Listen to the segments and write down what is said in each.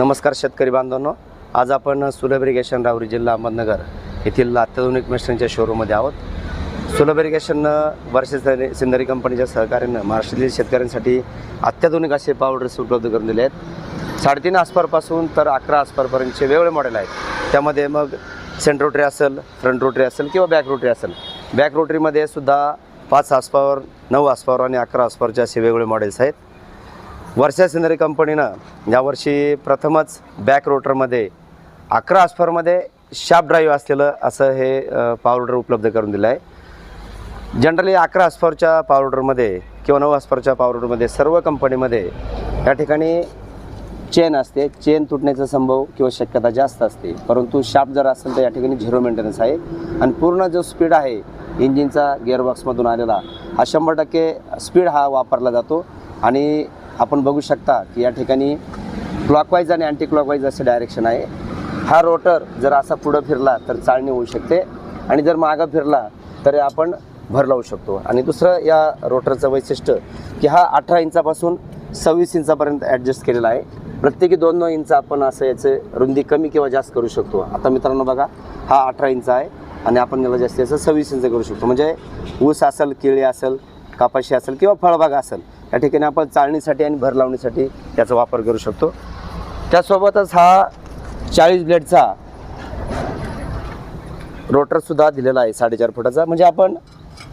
नमस्कार शेतकरी बांधवांनो. आज आपण सुलभ इरिगेशन रावरी जिल्हा अहमदनगर येथील अत्याधुनिक मिशनच्या शोरूममध्ये आहोत. सुलभ इरिगेशननं वर्ष सिंधरी कंपनीच्या सहकार्यानं महाराष्ट्रातील शेतकऱ्यांसाठी अत्याधुनिक असे पावडर्स उपलब्ध करून दिले आहेत. साडेतीन आसपारपासून तर अकरा आसपारपर्यंतचे वेगवेगळे मॉडेल आहेत. त्यामध्ये मग सेंट रोटरी असेल फ्रंट रोटरी असेल किंवा बॅक रोटरी असेल. बॅक रोटरीमध्ये सुद्धा पाच आसपावर नऊ आसपावर आणि अकरा आसपावरचे असे वेगवेगळे मॉडेल्स आहेत. वर्षा सिनरी कंपनीनं यावर्षी प्रथमच बॅक रोटरमध्ये अकरा ऑस्फरमध्ये शार्प ड्राईव्ह असलेलं असं हे अ, पावडर उपलब्ध करून दिलं आहे जनरली अकरा आसफरच्या पावडरमध्ये किंवा नऊ आसफरच्या पावडरमध्ये सर्व कंपनीमध्ये या ठिकाणी चेन असते. चेन तुटण्याचा संभव किंवा शक्यता जास्त असते. परंतु शार्प जर असेल तर या ठिकाणी झिरो मेंटेनन्स आहे. आणि पूर्ण जो स्पीड आहे इंजिनचा गिअरबॉक्समधून आलेला हा शंभर टक्के स्पीड हा वापरला जातो. आणि आपण बघू शकता की या ठिकाणी क्लॉकवाईज आणि अँटी क्लॉकवाईज असे डायरेक्शन आहे. हा रोटर जर असा पुढं फिरला तर चाळणी होऊ शकते आणि जर मागं फिरला तर आपण भर लावू शकतो. आणि दुसरं या रोटरचं वैशिष्ट्य की हा अठरा इंचापासून सव्वीस इंचापर्यंत ॲडजस्ट केलेला आहे. प्रत्येकी दोन दोन इंच आपण असं याचे रुंदी कमी किंवा जास्त करू शकतो. आता मित्रांनो बघा हा अठरा इंच आहे आणि आपण याला जास्तीत जास्त सव्वीस इंच करू शकतो. म्हणजे ऊस असेल केळी असेल कापाशी असेल किंवा फळबाग असेल या ठिकाणी आपण चाळणीसाठी आणि भर लावणीसाठी त्याचा वापर करू शकतो. त्यासोबतच हा चाळीस ब्लेडचा रोटरसुद्धा दिलेला आहे साडेचार फुटाचा. म्हणजे आपण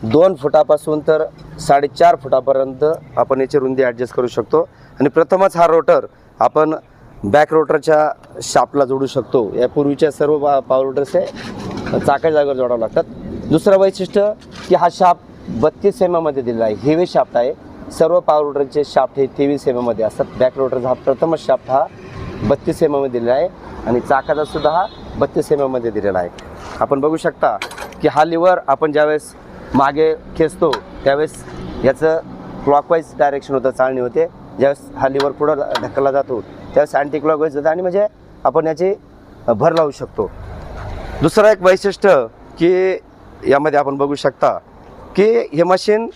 दोन फुटापासून तर साडेचार फुटापर्यंत आपण याची रुंदी ॲडजस्ट करू शकतो. आणि प्रथमच हा रोटर आपण बॅक रोटरच्या शापला जोडू शकतो. यापूर्वीच्या सर्व पा पावर रोटर्स हे चाका जागेवर जोडावं लागतात. दुसरं वैशिष्ट्य की हा शाप बत्तीस एम एमध्ये दिलेला आहे. हेवी शाफ्ट आहे. सर्व पॉवर रोटरचे शाफ्ट हे तेवीस एम एमध्ये असतात. बॅक रोटरचा हा प्रथमच शाफ्ट हा बत्तीस एम एमध्ये दिलेला आहे. आणि चाकाचा सुद्धा हा बत्तीस एम एमध्ये दिलेला आहे. आपण बघू शकता की हा लिव्हर आपण ज्यावेळेस मागे खेचतो त्यावेळेस याचं क्लॉकवाईज डायरेक्शन होतं चालणी होते. ज्यावेळेस हा लिव्हर पुढं ढकलला जातो त्यावेळेस अँटी क्लॉकवाईज होतं. आणि म्हणजे आपण याची भर लावू शकतो. दुसरं एक वैशिष्ट्य की यामध्ये आपण बघू शकता की हे मशीन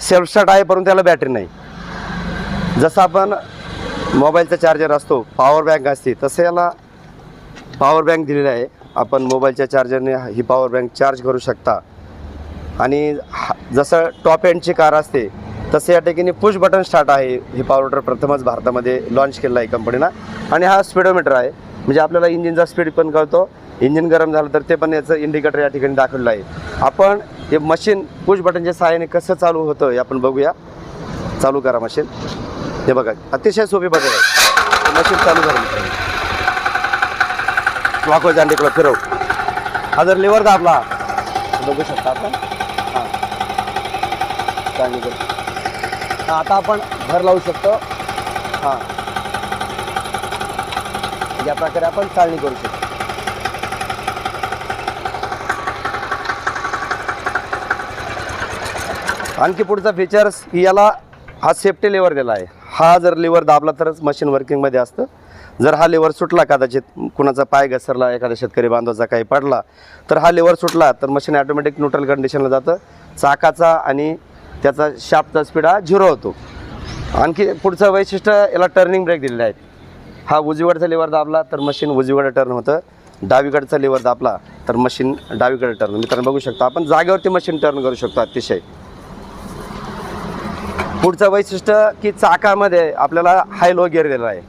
सेल्फ स्टार्ट आहे परंतु त्याला बॅटरी नाही. जसं आपण मोबाईलचा चार्जर असतो पॉवर बँक असते तसं याला पॉवर बँक दिलेली आहे. आपण मोबाईलच्या चार्जरने ही पॉवर बँक चार्ज करू शकता. आणि हा- जसं टॉप एंडची कार असते तसं या ठिकाणी पुश बटन स्टार्ट आहे. ही पॉवर रोटर प्रथमच भारतामध्ये लॉन्च केलेला आहे कंपनीनं आणि हा स्पीडोमीटर आहे. म्हणजे आपल्याला इंजिनचा स्पीड पण कळतो. इंजिन गरम झालं तर ते पण याचं इंडिकेटर या ठिकाणी दाखवलं आहे. आपण हे मशीन पुश बटनच्या सहाय्याने कसं चालू होतं हे आपण बघूया. चालू करा मशीन हे बघा अतिशय सोपी पद्धत आहे. मशीन चालू करा क्लॉकवाईज जांडीकडं फिरव. हा जर लिव्हर दाबला बघू शकता आपण. हां. चांगली हां आता आपण भर लावू शकतो. हां. या प्रकारे आपण चालणी करू शकतो. आणखी पुढचा फीचर्स याला हा सेफ्टी लेवर दिला आहे. हा जर लिव्हर दाबला तरच मशीन वर्किंगमध्ये असतं. जर हा लेवर सुटला कदाचित कुणाचा पाय घसरला एखाद्या शेतकरी बांधवाचा काही पडला तर हा लेवर सुटला तर मशीन ॲटोमॅटिक न्यूट्रल कंडिशनला जातं. चाकाचा आणि त्याचा शाफ्टचा स्पीड हा झिरो होतो. आणखी पुढचं वैशिष्ट्य याला टर्निंग ब्रेक दिलेले आहेत हा उजवीकडचा लेवर दाबला तर मशीन उजवीकडे टर्न होतं. डावीकडचा लेवर दाबला तर मशीन डावीकडे टर्न मित्रांनो बघू शकतो आपण जागेवरती मशीन टर्न करू शकतो अतिशय. पुढचं वैशिष्ट्य की चाकामध्ये आपल्याला हाय लो गिअर दिलेला आहे.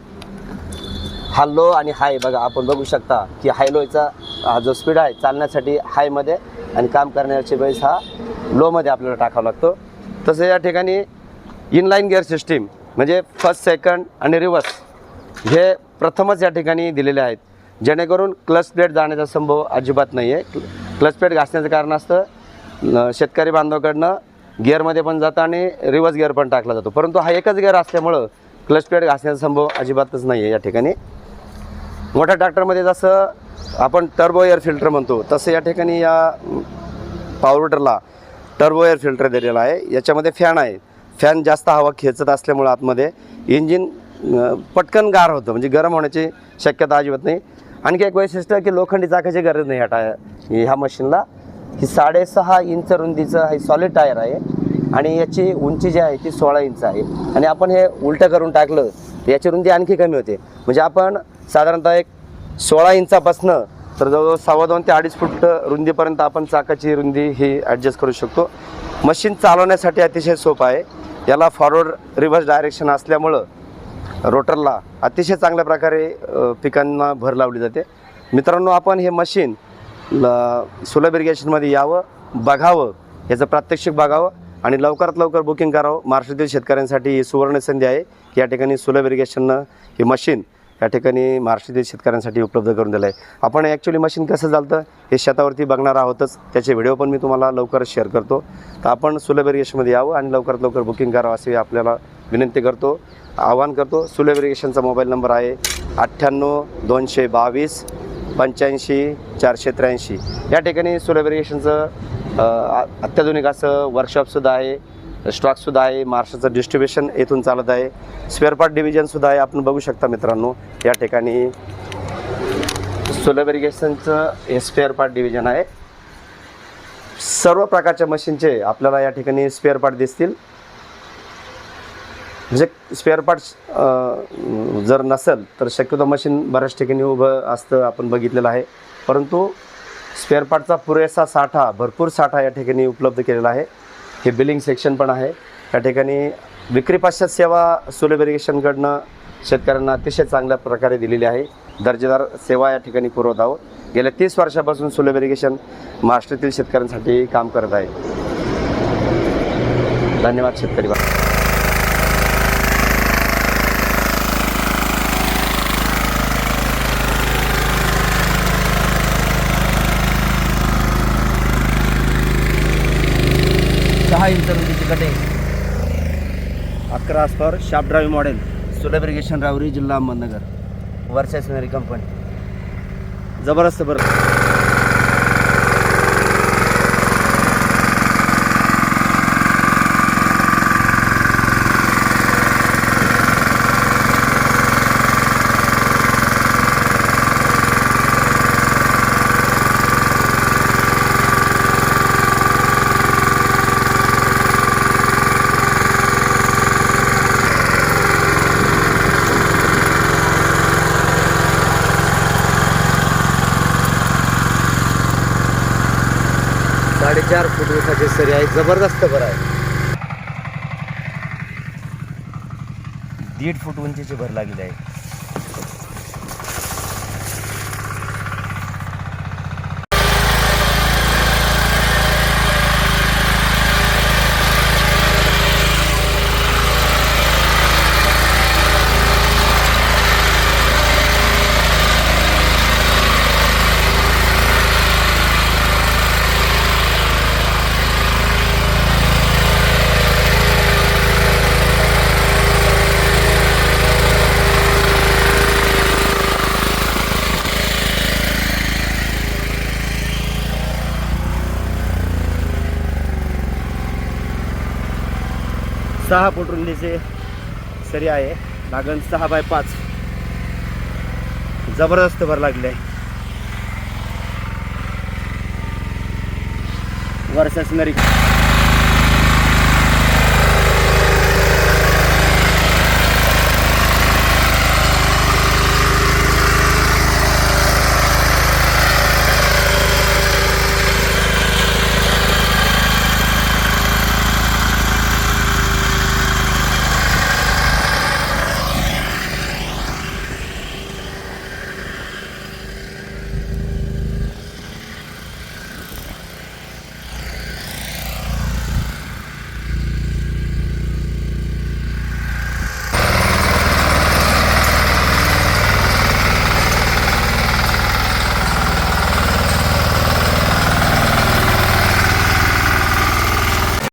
हा लो आणि हाय बघा आपण बघू शकता की हाय लोचा हा जो स्पीड आहे चालण्यासाठी हायमध्ये आणि काम करण्याची वेळेस हा लोमध्ये आपल्याला टाकावा लागतो. तसं या ठिकाणी इनलाईन गिअर सिस्टीम म्हणजे फर्स्ट सेकंड आणि रिवर्स हे प्रथमच या ठिकाणी दिलेले आहेत. जेणेकरून क्लच प्लेट जाण्याचा संभव अजिबात नाही आहे क्लच प्लेट घासण्याचं कारण असतं शेतकरी बांधवाकडनं गिअरमध्ये पण जातं आणि रिवर्स गिअर पण टाकला जातो. परंतु हा एकच गिअर असल्यामुळं क्लच प्लेट घासण्याचा संभव अजिबातच नाही आहे या ठिकाणी. मोठ्या ट्रॅक्टरमध्ये जसं आपण टर्बो एअर फिल्टर म्हणतो तसं या ठिकाणी या पॉवरवॉटरला टर्बो एअर फिल्टर दिलेला आहे. याच्यामध्ये फॅन आहे. फॅन जास्त हवा खेचत असल्यामुळं आतमध्ये इंजिन पटकन गार होतं. म्हणजे गरम होण्याची शक्यता अजिबात नाही. आणखी एक वैशिष्ट्य की लोखंडी चाकाची गरज नाही ह्या टाय ह्या मशीनला ही साडेसहा इंच रुंदीचं हे सॉलिड टायर आहे आणि याची उंची जी आहे ती सोळा इंच आहे. आणि आपण हे उलटं करून टाकलं तर याची रुंदी आणखी कमी होते. म्हणजे आपण साधारणतः एक सोळा इंचापासनं तर जवळजवळ सव्वा दोन ते अडीच फूट रुंदीपर्यंत आपण चाकाची रुंदी ही ॲडजस्ट करू शकतो. मशीन चालवण्यासाठी अतिशय सोपं आहे. याला फॉरवर्ड रिव्हर्स डायरेक्शन असल्यामुळं रोटरला अतिशय चांगल्या प्रकारे पिकांना भर लावली जाते. मित्रांनो आपण हे मशीन ल सुलभ इरिगेशनमध्ये यावं बघावं याचं प्रात्यक्षिक बघावं आणि लवकरात लवकर बुकिंग करावं. महाराष्ट्रातील शेतकऱ्यांसाठी ही सुवर्ण संधी आहे की या ठिकाणी सुलभ इरिगेशननं हे मशीन या ठिकाणी महाराष्ट्रातील शेतकऱ्यांसाठी उपलब्ध करून दिलं आहे आपण ॲक्च्युली मशीन कसं चालतं हे शेतावरती बघणार आहोतच. त्याचे व्हिडिओ पण मी तुम्हाला लवकरच शेअर करतो. तर आपण सुलभ इरिगेशनमध्ये यावं आणि लवकरात लवकर बुकिंग करावं असे आपल्याला विनंती करतो. आवाहन करतो सुलभ इरिगेशनचा मोबाईल नंबर आहे अठ्ठ्याण्णव दोनशे बावीस पंच्याऐंशी चारशे त्र्याऐंशी. या ठिकाणी सोलर इरिगेशनचं अत्याधुनिक असं वर्कशॉपसुद्धा आहे स्टॉकसुद्धा आहे महाराष्ट्राचं डिस्ट्रीब्युशन येथून चालत आहे. स्पेअर पार्ट डिव्हिजनसुद्धा आहे आपण बघू शकता मित्रांनो. या ठिकाणी सोलर इरिगेशनचं हे स्पेअर पार्ट डिव्हिजन आहे. सर्व प्रकारच्या मशीनचे आपल्याला या ठिकाणी स्पेअर पार्ट दिसतील. म्हणजे स्पेअर पार्ट्स जर नसेल तर शक्यतो मशीन बऱ्याच ठिकाणी उभं असतं आपण बघितलेलं आहे. परंतु स्पेअर पार्टचा पुरेसा साठा भरपूर साठा या ठिकाणी उपलब्ध केलेला आहे. हे बिलिंग सेक्शन पण आहे. या ठिकाणी विक्री पाश्चात सेवा सुलभ इरिगेशनकडनं शेतकऱ्यांना अतिशय चांगल्या प्रकारे दिलेली आहे. दर्जेदार सेवा या ठिकाणी पुरवत आहोत. गेल्या तीस वर्षापासून सुलभ इरिगेशन महाराष्ट्रातील शेतकऱ्यांसाठी काम करत आहे. धन्यवाद शेतकरी बाबा इंच रुंदीची कटे अकरा spur shaft drive model Sulabh irrigation रावरी जिल्हा अहमदनगर. वर्षा सिनरी कंपनी जबरदस्त बरं. चार फूट उंचाची सरी आहे जबरदस्त बरं आहे. दीड फूट उंचीची भर लागलेली आहे. सहा फूट रुंदीचे सरी आहे. लागण सहा बाय पाच. जबरदस्त भर लागले आहे. वर्षा सिनरी